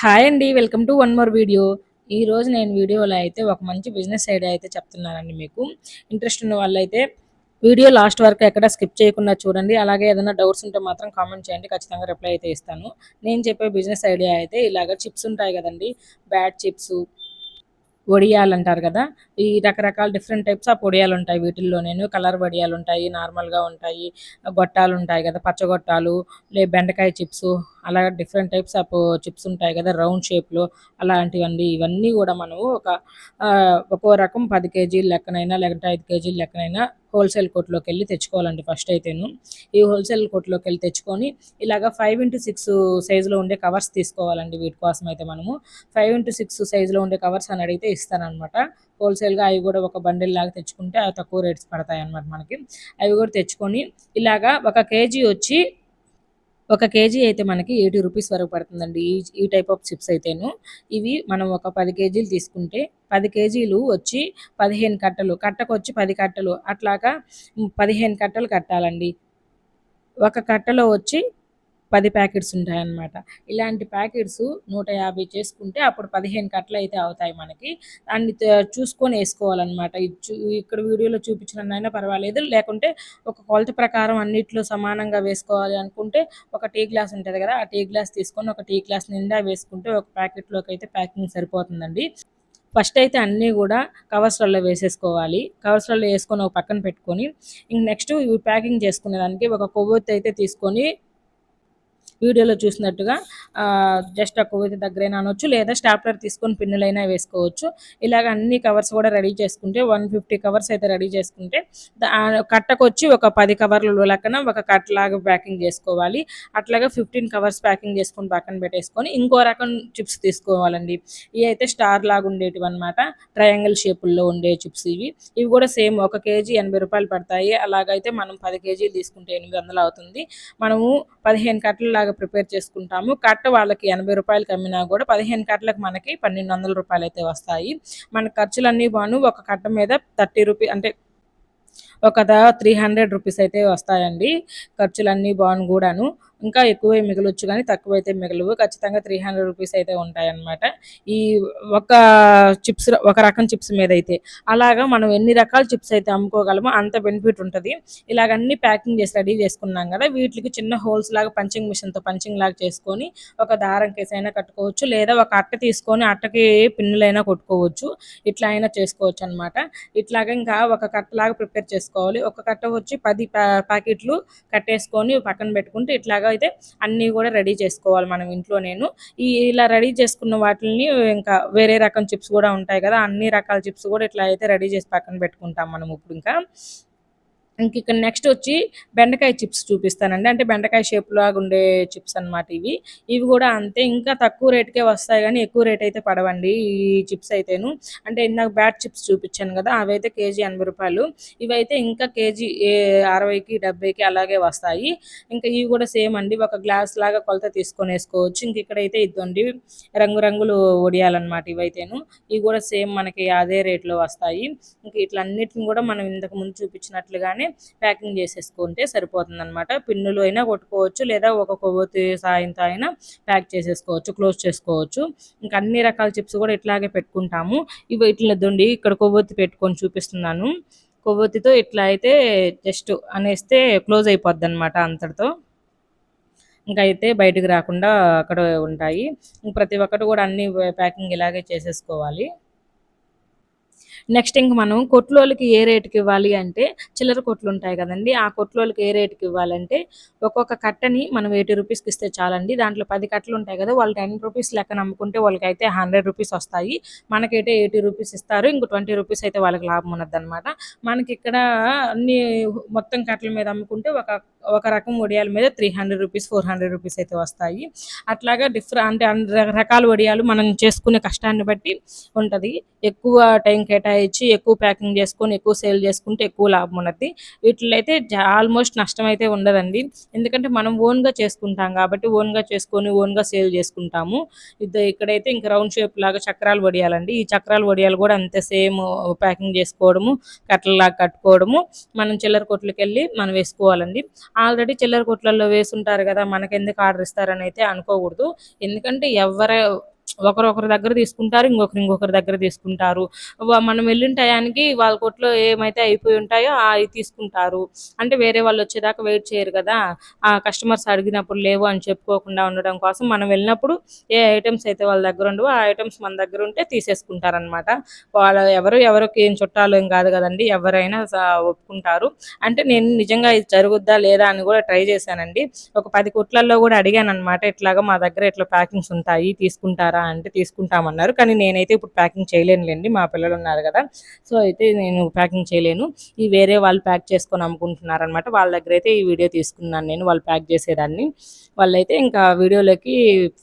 Hi అండి welcome to one more video. ఈ రోజు నేను వీడియోలో అయితే ఒక మంచి బిజినెస్ ఐడియా అయితే చెప్తున్నానండి మీకు. ఇంట్రెస్ట్ ఉన్న వాళ్ళైతే వీడియో లాస్ట్ వరకు ఎక్కడ స్కిప్ చేయకుండా చూడండి. అలాగే ఏదైనా డౌట్స్ ఉంటే మాత్రం కామెంట్ చేయండి ఖచ్చితంగా రిప్లై అయితే ఇస్తాను. నేను చెప్పే బిజినెస్ ఐడియా అయితే ఇలాగ చిప్స్ ఉంటాయి కదండి. బ్యాడ్ చిప్స్ వడియాలు అంటారు కదా? ఈ రకరకాల డిఫరెంట్ టైప్స్ ఆఫ్ వడియాలు ఉంటాయి వీటిల్లో నేను కలర్ వడియాలు ఉంటాయి నార్మల్గా ఉంటాయి. గొట్టాలు ఉంటాయి కదా పచ్చగొట్టాలు లే బెండకాయ చిప్స్ అలా డిఫరెంట్ టైప్స్ ఆఫ్ చిప్స్ ఉంటాయి కదా రౌండ్ షేప్లో అలాంటివన్నీ ఇవన్నీ కూడా మనము ఒక ఒక్కో రకం పది కేజీల లెక్కనైనా లేకుంటే ఐదు కేజీల లెక్కనైనా హోల్సేల్ కోట్లోకి వెళ్ళి తెచ్చుకోవాలండి ఫస్ట్ అయితేను. ఈ హోల్సేల్ కోట్లోకి వెళ్ళి తెచ్చుకొని ఇలాగ ఫైవ్ ఇంటూ సిక్స్ సైజులో ఉండే కవర్స్ తీసుకోవాలండి వీటి కోసం అయితే మనము. ఫైవ్ ఇంటూ సిక్స్ సైజులో ఉండే కవర్స్ అని అడిగితే ఇస్తారనమాట హోల్సేల్గా అవి కూడా ఒక బండిల్ లాగా తెచ్చుకుంటే అవి తక్కువ రేట్స్ పడతాయి అన్నమాట మనకి. అవి కూడా తెచ్చుకొని ఇలాగా ఒక కేజీ వచ్చి ఒక కేజీ అయితే మనకి ఎయిటీ రూపీస్ వరకు పడుతుందండి. ఈ ఈ టైప్ ఆఫ్ చిప్స్ అయితేను. ఇవి మనం ఒక పది కేజీలు తీసుకుంటే పది కేజీలు వచ్చి పదిహేను కట్టలు కట్టకు వచ్చి పది కట్టలు అట్లాగా పదిహేను కట్టలు కట్టాలండి. ఒక కట్టలో వచ్చి పది ప్యాకెట్స్ ఉంటాయన్నమాట. ఇలాంటి ప్యాకెట్స్ నూట యాభై చేసుకుంటే అప్పుడు పదిహేను కట్టలు అయితే అవుతాయి మనకి. దాన్ని చూసుకొని వేసుకోవాలన్నమాట. ఇక్కడ వీడియోలో చూపించినైనా పర్వాలేదు. లేకుంటే ఒక కొలత ప్రకారం అన్నిట్లో సమానంగా వేసుకోవాలి అనుకుంటే ఒక టీ గ్లాస్ ఉంటుంది కదా ఆ టీ గ్లాస్ తీసుకొని ఒక టీ గ్లాస్ నిండా వేసుకుంటే ఒక ప్యాకెట్లోకి అయితే ప్యాకింగ్ సరిపోతుందండి. ఫస్ట్ అయితే అన్నీ కూడా కవర్స్లలో వేసేసుకోవాలి. కవర్స్లలో వేసుకొని ఒక పక్కన పెట్టుకొని ఇంక నెక్స్ట్ ఇవి ప్యాకింగ్ చేసుకునేదానికి ఒక కొవ్వొత్తి అయితే తీసుకొని వీడియోలో చూసినట్టుగా జస్ట్ ఆ కొవ్వొత్తి దగ్గరైనా అనొచ్చు లేదా స్టాప్లర్ తీసుకొని పిన్నులైనా వేసుకోవచ్చు. ఇలాగ అన్ని కవర్స్ కూడా రెడీ చేసుకుంటే వన్ ఫిఫ్టీ కవర్స్ అయితే రెడీ చేసుకుంటే కట్టకొచ్చి ఒక పది కవర్లు లెక్కన ఒక కట్టలాగా ప్యాకింగ్ చేసుకోవాలి. అట్లాగా ఫిఫ్టీన్ కవర్స్ ప్యాకింగ్ చేసుకొని పక్కన పెట్టేసుకొని ఇంకో రకం చిప్స్ తీసుకోవాలండి. ఇవి అయితే స్టార్ లాగా ఉండేటివి అనమాట ట్రయాంగిల్ షేపుల్లో ఉండే చిప్స్ ఇవి. ఇవి కూడా సేమ్ ఒక కేజీ ఎనభై రూపాయలు పడతాయి. అలాగైతే మనం పది కేజీలు తీసుకుంటే ఎనిమిది వందలు అవుతుంది. మనము పదిహేను కట్టల లాగా ప్రిపేర్ చేసుకుంటాము. కట్ట వాళ్ళకి ఎనభై రూపాయలకి అమ్మినా కూడా పదిహేను కట్టలకు మనకి పన్నెండు వందల రూపాయలు అయితే వస్తాయి. మన ఖర్చులన్నీ బాను ఒక కట్ట మీద థర్టీ రూపీ అంటే ఒక త్రీ హండ్రెడ్ రూపీస్ అయితే వస్తాయండి. ఖర్చులన్నీ బాను కూడాను. ఇంకా ఎక్కువే మిగలొచ్చు కానీ తక్కువ అయితే మిగలవు. ఖచ్చితంగా త్రీ హండ్రెడ్ రూపీస్ అయితే ఉంటాయన్నమాట. ఈ ఒక చిప్స్ ఒక రకం చిప్స్ మీద అయితే అలాగా మనం ఎన్ని రకాల చిప్స్ అయితే అమ్ముకోగలమో అంత బెనిఫిట్ ఉంటుంది. ఇలాగ అన్ని ప్యాకింగ్ చేసి రెడీ చేసుకున్నాం కదా వీటికి చిన్న హోల్స్ లాగా పంచింగ్ మిషన్తో పంచింగ్ లాగా చేసుకొని ఒక దారం కేసైనా కట్టుకోవచ్చు లేదా ఒక అట్ట తీసుకొని అట్టకి పిన్నులైనా కొట్టుకోవచ్చు. ఇట్లా అయినా చేసుకోవచ్చు అనమాట ఇట్లాగా ఇంకా ఒక కట్టలాగా ప్రిపేర్ చేసుకోవాలి. ఒక కట్ట వచ్చి పది ప్యాకెట్లు కట్టేసుకొని పక్కన పెట్టుకుంటే ఇట్లాగా అయితే అన్నీ కూడా రెడీ చేసుకోవాలి మనం ఇంట్లో నేను. ఈ ఇలా రెడీ చేసుకున్న వాటిని ఇంకా వేరే రకం చిప్స్ కూడా ఉంటాయి కదా అన్ని రకాల చిప్స్ కూడా ఇట్లా అయితే రెడీ చేసి పక్కన పెట్టుకుంటాం మనం ఇప్పుడు ఇంకా. ఇంక ఇక్కడ నెక్స్ట్ వచ్చి బెండకాయ చిప్స్ చూపిస్తానండి. అంటే బెండకాయ షేప్ లాగా ఉండే చిప్స్ అనమాట ఇవి. ఇవి కూడా అంతే ఇంకా తక్కువ రేటుకే వస్తాయి కానీ ఎక్కువ రేట్ అయితే పడవండి ఈ చిప్స్ అయితేను. అంటే ఇందాక బ్యాట్ చిప్స్ చూపించాను కదా అవి అయితే కేజీ ఎనభై రూపాయలు. ఇవైతే ఇంకా కేజీ అరవైకి డెబ్బైకి అలాగే వస్తాయి. ఇంకా ఇవి కూడా సేమ్ అండి. ఒక గ్లాస్ లాగా కొలత తీసుకొని వేసుకోవచ్చు. ఇంక ఇక్కడైతే ఇద్దండి రంగురంగులు వడియాలన్నమాట ఇవైతేను. ఇవి కూడా సేమ్ మనకి అదే రేట్లో వస్తాయి. ఇంక ఇట్లా అన్నిటిని కూడా మనం ఇంతకు ముందు చూపించినట్లుగానే ప్యాకింగ్ చేసేసుకుంటే సరిపోతుంది అనమాట పిన్నులు అయినా కొట్టుకోవచ్చు లేదా ఒక కొవ్వొత్తి సాయంతో అయినా ప్యాక్ చేసేసుకోవచ్చు క్లోజ్ చేసుకోవచ్చు. ఇంకా అన్ని రకాల చిప్స్ కూడా ఇట్లాగే పెట్టుకుంటాము. ఇవి ఇట్లా ఇక్కడ కొవ్వొత్తి పెట్టుకొని చూపిస్తున్నాను. కొవ్వొత్తితో ఇట్లా అయితే జస్ట్ అనేస్తే క్లోజ్ అయిపోద్ది అనమాట అంతటితో. ఇంకా అయితే బయటకు రాకుండా అక్కడ ఉంటాయి. ప్రతి ఒక్కటి కూడా అన్ని ప్యాకింగ్ ఇలాగే చేసేసుకోవాలి. నెక్స్ట్ ఇంక మనం కొట్లోళ్ళకి ఏ రేటుకి ఇవ్వాలి అంటే చిల్లర కొట్లు ఉంటాయి కదండి. ఆ కొట్లోళ్ళకి ఏ రేటుకి ఇవ్వాలంటే ఒక్కొక్క కట్టని మనం ఎయిటీ రూపీస్కి ఇస్తే చాలండి. దాంట్లో పది కట్టలు ఉంటాయి కదా వాళ్ళు టెన్ రూపీస్ లెక్క నమ్ముకుంటే వాళ్ళకైతే హండ్రెడ్ రూపీస్ వస్తాయి. మనకైతే ఎయిటీ రూపీస్ ఇస్తారు. ఇంకో ట్వంటీ రూపీస్ అయితే వాళ్ళకి లాభం ఉన్నది అనమాట మనకి ఇక్కడ అన్ని మొత్తం కట్టల మీద అమ్ముకుంటే ఒక ఒక రకం వడియాల మీద three hundred rupees four hundred rupees అయితే వస్తాయి. అట్లాగా డిఫరెంట్ అంటే అన్ని రకాల వడియాలు మనం చేసుకునే కష్టాన్ని బట్టి ఉంటుంది. ఎక్కువ టైం ఇచ్చి ఎక్కువ ప్యాకింగ్ చేసుకొని ఎక్కువ సేల్ చేసుకుంటే ఎక్కువ లాభం ఉన్నది. వీటిలో అయితే ఆల్మోస్ట్ నష్టం అయితే ఉండదండి. ఎందుకంటే మనం ఓన్గా చేసుకుంటాం కాబట్టి ఓన్గా చేసుకొని ఓన్గా సేల్ చేసుకుంటాము. ఇది ఇక్కడైతే ఇంకా రౌండ్ షేప్ లాగా చక్రాలు వడియాలండి. ఈ చక్రాలు వడియాలు కూడా అంతే సేమ్ ప్యాకింగ్ చేసుకోవడము కట్టలలాగా కట్టుకోవడము మనం చిల్లర కొట్లకి వెళ్ళి మనం వేసుకోవాలండి. ఆల్రెడీ చిల్లర కొట్లలో వేసుంటారు కదా మనకి ఎందుకు ఆర్డర్ ఇస్తారని అయితే అనుకోకూడదు. ఎందుకంటే ఎవరు ఒకరు ఒకరి దగ్గర తీసుకుంటారు ఇంకొకరు ఇంకొకరి దగ్గర తీసుకుంటారు. మనం వెళ్ళిన టయానికి వాళ్ళ కొట్లో ఏమైతే అయిపోయి ఉంటాయో అవి తీసుకుంటారు. అంటే వేరే వాళ్ళు వచ్చేదాకా వెయిట్ చేయరు కదా. ఆ కస్టమర్స్ అడిగినప్పుడు లేవు అని చెప్పుకోకుండా ఉండడం కోసం మనం వెళ్ళినప్పుడు ఏ ఐటమ్స్ అయితే వాళ్ళ దగ్గర ఉండవో ఆ ఐటమ్స్ మన దగ్గర ఉంటే తీసేసుకుంటారనమాట వాళ్ళ ఎవరు ఎవరికి ఏం చుట్టాలు ఏం కాదు కదండి ఎవరైనా ఒప్పుకుంటారు. అంటే నేను నిజంగా ఇది జరుగుద్దా లేదా అని కూడా ట్రై చేశానండి. ఒక పది కుట్లల్లో కూడా అడిగాను అనమాట ఇట్లాగా మా దగ్గర ఇట్లా ప్యాకింగ్స్ ఉంటాయి తీసుకుంటారా అంటే తీసుకుంటామన్నారు. కానీ నేనైతే ఇప్పుడు ప్యాకింగ్ చేయలేనులేండి. మా పిల్లలు ఉన్నారు కదా. సో అయితే నేను ప్యాకింగ్ చేయలేను. ఈ వేరే వాళ్ళు ప్యాక్ చేసుకొని అమ్ముకుంటున్నారు అనమాట వాళ్ళ దగ్గర అయితే ఈ వీడియో తీసుకున్నాను నేను. వాళ్ళు ప్యాక్ చేసేదాన్ని. వాళ్ళైతే ఇంకా వీడియోలోకి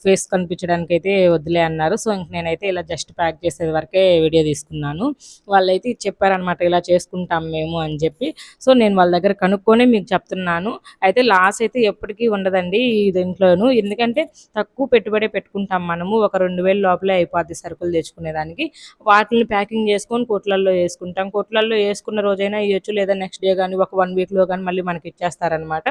ఫేస్ కనిపించడానికి అయితే వదిలే అన్నారు. సో ఇంక నేనైతే ఇలా జస్ట్ ప్యాక్ చేసేది వరకే వీడియో తీసుకున్నాను. వాళ్ళైతే చెప్పారనమాట ఇలా చేసుకుంటాం మేము అని చెప్పి. సో నేను వాళ్ళ దగ్గర కనుక్కొని మీకు చెప్తున్నాను. అయితే లాస్ అయితే ఎప్పటికీ ఉండదండి ఈ దీంట్లోనూ. ఎందుకంటే తక్కువ పెట్టుబడి పెట్టుకుంటాం మనము. ఒక రెండు రెండు వేలు లోపలే అయిపోద్ది సరుకులు తెచ్చుకునేదానికి. వాటిని ప్యాకింగ్ చేసుకొని కొట్లల్లో వేసుకుంటాం. కొట్లల్లో వేసుకున్న రోజైనా ఇవ్వచ్చు లేదా నెక్స్ట్ డే కానీ ఒక వన్ వీక్లో కానీ మళ్ళీ మనకి ఇచ్చేస్తారనమాట.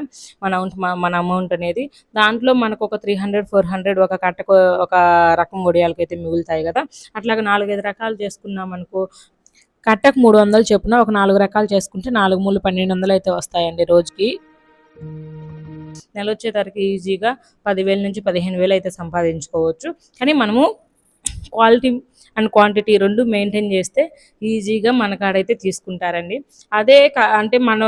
మన అమౌంట్ మన అమౌంట్ అనేది. దాంట్లో మనకు ఒక త్రీ హండ్రెడ్ ఫోర్ హండ్రెడ్ ఒక కట్టకు ఒక రకం వడియాలకి అయితే మిగులుతాయి కదా. అట్లాగే నాలుగైదు రకాలు చేసుకున్నాం అనుకో కట్టకు మూడు వందలు చొప్పున ఒక నాలుగు రకాలు చేసుకుంటే నాలుగు మూడు పన్నెండు వందలు అయితే వస్తాయండి రోజుకి. నెల వచ్చేసరికి ఈజీగా పదివేల నుంచి పదిహేను వేలు అయితే సంపాదించుకోవచ్చు. కానీ మనము క్వాలిటీ అండ్ క్వాంటిటీ రెండు మెయింటైన్ చేస్తే ఈజీగా మన కాడైతే తీసుకుంటారండి. అదే అంటే మన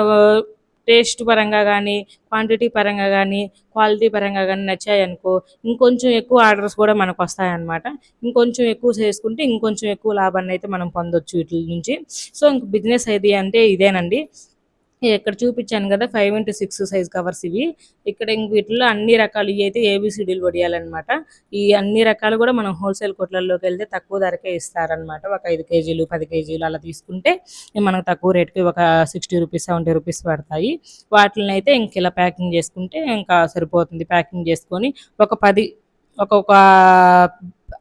టేస్ట్ పరంగా కానీ క్వాంటిటీ పరంగా కానీ క్వాలిటీ పరంగా కానీ నచ్చాయి అనుకో ఇంకొంచెం ఎక్కువ ఆర్డర్స్ కూడా మనకు వస్తాయన్నమాట. ఇంకొంచెం ఎక్కువ చేసుకుంటే ఇంకొంచెం ఎక్కువ లాభాన్ని అయితే మనం పొందొచ్చు వీటి నుంచి. సో ఇంక బిజినెస్ అయితే అంటే ఇదేనండి. ఇక్కడ చూపించాను కదా five into six size covers ఇవి. ఇక్కడ ఇంక వీటిలో అన్ని రకాలు ఇవి అయితే ఏబిసిడీలు వడియాలన్నమాట. ఈ అన్ని రకాలు కూడా మనం హోల్సేల్ కొట్లలోకి వెళ్తే తక్కువ ధరకే ఇస్తారనమాట ఒక ఐదు కేజీలు పది కేజీలు అలా తీసుకుంటే మనకు తక్కువ రేట్కి ఒక సిక్స్టీ రూపీస్ సెవెంటీ రూపీస్ పడతాయి. వాటిని అయితే ఇంక ఇలా ప్యాకింగ్ చేసుకుంటే ఇంకా సరిపోతుంది. ప్యాకింగ్ చేసుకొని ఒక పది ఒక్కొక్క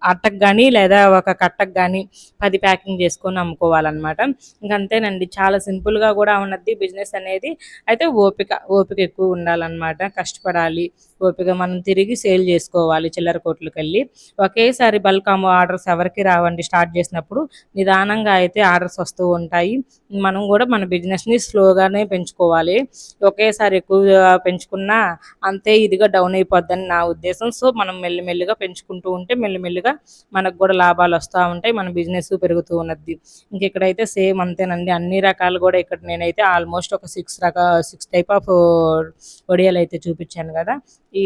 అట్టకు కానీ లేదా ఒక కట్టకు కానీ పది ప్యాకింగ్ చేసుకొని అమ్ముకోవాలన్నమాట. ఇంక అంతేనండి. చాలా సింపుల్గా కూడా ఉన్నది. బిజినెస్ అనేది అయితే ఓపిక ఓపిక ఎక్కువ ఉండాలన్నమాట. కష్టపడాలి. ఓపిక మనం తిరిగి సేల్ చేసుకోవాలి చిల్లర కోట్లకి వెళ్ళి ఒకేసారి బల్క్ అమ్మ ఆర్డర్స్ ఎవరికి రావండి స్టార్ట్ చేసినప్పుడు నిదానంగా అయితే ఆర్డర్స్ వస్తూ ఉంటాయి. మనం కూడా మన బిజినెస్ని స్లోగానే పెంచుకోవాలి. ఒకేసారి ఎక్కువ పెంచుకున్నా అంతే ఇదిగా డౌన్ అయిపోద్దని నా ఉద్దేశం. సో మనం మెల్లిమెల్లిగా పెంచుకుంటూ ఉంటే మెల్లిమెల్లిగా మనకు కూడా లాభాలు వస్తూ ఉంటాయి. మన బిజినెస్ పెరుగుతూ ఉన్నది. ఇంకెక్కడైతే సేమ్ అంతేనండి. అన్ని రకాలు కూడా ఇక్కడ నేనైతే ఆల్మోస్ట్ ఒక సిక్స్ రకా సిక్స్ టైప్ ఆఫ్ వడియాలు అయితే చూపించాను కదా. ఈ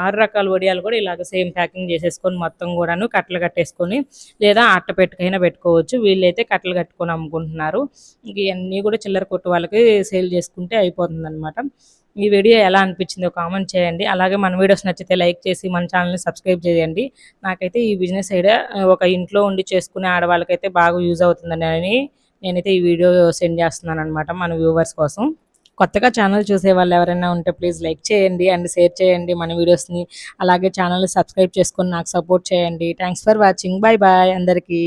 ఆరు రకాల వడియాలు కూడా ఇలాగ సేమ్ ప్యాకింగ్ చేసేసుకొని మొత్తం కూడాను కట్టలు కట్టేసుకొని లేదా అట్ట పెట్టుకైనా పెట్టుకోవచ్చు. వీళ్ళైతే కట్టలు కట్టుకొని అమ్ముకుంటున్నారు. ఇవన్నీ కూడా చిల్లర కొట్టు వాళ్ళకి సేల్ చేసుకుంటే అయిపోతుంది అనమాట ఈ వీడియో ఎలా అనిపించిందో కామెంట్ చేయండి. అలాగే మన వీడియోస్ నచ్చితే లైక్ చేసి మన ఛానల్ని సబ్స్క్రైబ్ చేయండి. నాకైతే ఈ బిజినెస్ ఐడియా ఒక ఇంట్లో ఉండి చేసుకునే ఆడవాళ్ళకైతే బాగా యూజ్ అవుతుందని నేనైతే ఈ వీడియో సెండ్ చేస్తున్నాను అనమాట మన వ్యూవర్స్ కోసం. కొత్తగా ఛానల్ చూసే వాళ్ళు ఎవరైనా ఉంటే ప్లీజ్ లైక్ చేయండి అండ్ షేర్ చేయండి మన వీడియోస్ని. అలాగే ఛానల్ని సబ్స్క్రైబ్ చేసుకొని నాకు సపోర్ట్ చేయండి. Thanks for watching bye bye అందరికీ.